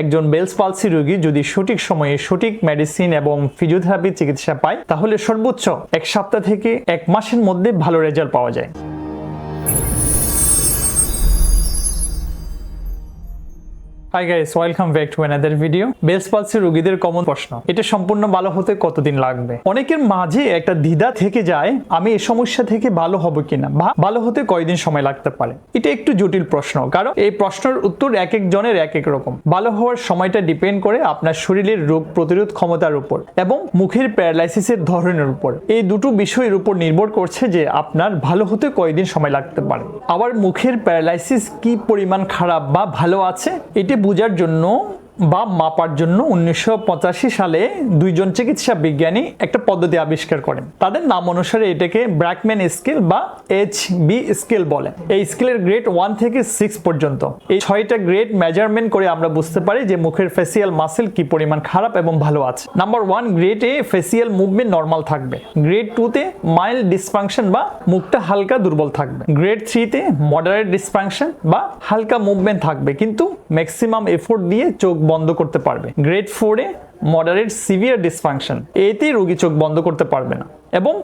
একজন bells palsy রোগী যদি সঠিক সময়ে সঠিক মেডিসিন এবং ফিজিওথেরাপি চিকিৎসা পায়, তাহলে সর্বোচ্চ এক সপ্তাহ থেকে এক মাসের মধ্যে ভালো রেজাল্ট পাওয়া যায়। Hi guys welcome back to another video Bell's palsy রোগীদের কমন প্রশ্ন। এটা সম্পূর্ণ ভালো হতে কতদিন লাগবে? অনেকের মাঝে একটা দ্বিধা থেকে যায়, আমি এই সমস্যা থেকে ভালো হব কিনা বা ভালো হতে কয়দিন সময় লাগতে পারে? এটা একটু জটিল প্রশ্ন, কারণ এই প্রশ্নের উত্তর এক এক এক এক রকম ভালো হওয়ার সময়টা ডিপেন্ড করে আপনার শরীরের রোগ প্রতিরোধ ক্ষমতার উপর এবং মুখের প্যারালাইসিসের ধরনের উপর। এই দুটো বিষয়ের উপর নির্ভর করছে যে আপনার ভালো হতে কয়দিন সময় লাগতে পারে। আবার মুখের প্যারালাইসিস কি পরিমাণ খারাপ বা ভালো আছে? এটি বোঝার জন্য বা মাপার জন্য উনিশশো পঁচাশি সালে দুইজন চিকিৎসা বিজ্ঞানী একটা পদ্ধতি আবিষ্কার করেন। তাদের নাম অনুসারে এটাকে ব্র্যাকম্যান স্কেল বা এইচ বি স্কেল বলে এই স্কেলের গ্রেড ওয়ান থেকে সিক্স পর্যন্ত। এই ছয়টা গ্রেড মেজারমেন্ট করে আমরা বুঝতে পারি যে মুখের ফেসিয়াল মাসেল কি পরিমাণ খারাপ এবং ভালো আছে। Number one, grade facial movement normal থাকবে। গ্রেড টুতে মাইল্ড ডিসফাংশন বা মুখটা হালকা দুর্বল থাকবে। গ্রেড থ্রিতে মডারেট ডিসফাংশন বা হালকা মুভমেন্ট থাকবে। কিন্তু ম্যাক্সিমাম এফোর্ট দিয়ে চোখ বন্ধ করতে পারবে। গ্রেড ফোরে মডারেট সিভিয়ার ডিসফাংশন এতে রোগী চোখ বন্ধ করতে পারবে না এবং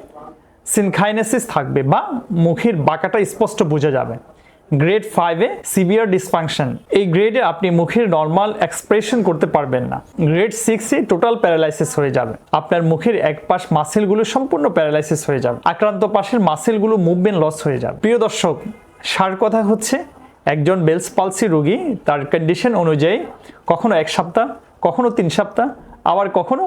সিনখাইনেসিস থাকবে বা মুখের বাঁকাটা স্পষ্ট বোঝা যাবে। গ্রেড ফাইভে সিভিয়ার ডিসফাংশন এই গ্রেডে আপনি মুখের নর্মাল এক্সপ্রেশন করতে পারবেন না। গ্রেড সিক্সে টোটাল প্যারালাইসিস হয়ে যাবে। আপনার মুখের এক পাশ মাসেলগুলো সম্পূর্ণ প্যারালাইসিস হয়ে যাবে। আক্রান্ত পাশের মাসেলগুলো মুভমেন্ট লস হয়ে যাবে। প্রিয় দর্শক, সার কথা হচ্ছে একজন বেলস পালসি রোগী, তার কন্ডিশন অনুযায়ী কখনো এক সপ্তাহ, কখনো তিন সপ্তাহ, আবার কখনো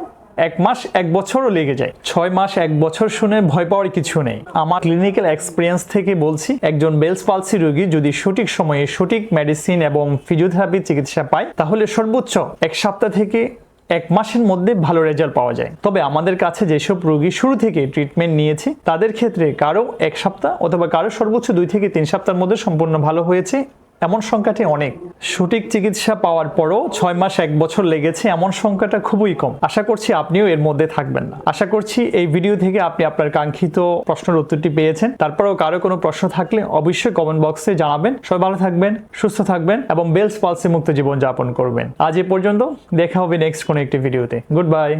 এক মাস, এক বছরও লেগে যায়। ছয় মাস, এক বছর শুনে ভয় পাওয়ার কিছু নেই। আমার ক্লিনিক্যাল এক্সপিরিয়েন্স থেকে বলছি, একজন বেলস পালসি রোগী যদি সঠিক সময়ে সঠিক মেডিসিন এবং ফিজিওথেরাপি চিকিৎসা পায়, তাহলে সর্বোচ্চ এক সপ্তাহ থেকে এক মাসের মধ্যে ভালো রেজাল্ট পাওয়া যায়। তবে আমাদের কাছে যেসব রোগী শুরু থেকে ট্রিটমেন্ট নিয়েছে, তাদের ক্ষেত্রে কারও এক সপ্তাহ অথবা কারও সর্বোচ্চ দুই থেকে তিন সপ্তাহের মধ্যে সম্পূর্ণ ভালো হয়েছে এমন সংখ্যাটি অনেক। সঠিক চিকিৎসা পাওয়ার পরও ছয় মাস এক বছর লেগেছে, এমন সংখ্যাটা খুবই কম। আশা করছি আপনিও এর মধ্যে থাকবেন না। আশা করছি এই ভিডিও থেকে আপনি আপনার কাঙ্ক্ষিত প্রশ্নের উত্তরটি পেয়েছেন। তারপরেও কারও কোনো প্রশ্ন থাকলে অবশ্যই কমেন্ট বক্সে জানাবেন। সবাই ভালো থাকবেন, সুস্থ থাকবেন এবং বেলস পালসি মুক্ত জীবন যাপন করবেন। আজ এ পর্যন্ত দেখা হবে নেক্সট কোনো একটি ভিডিওতে। Good bye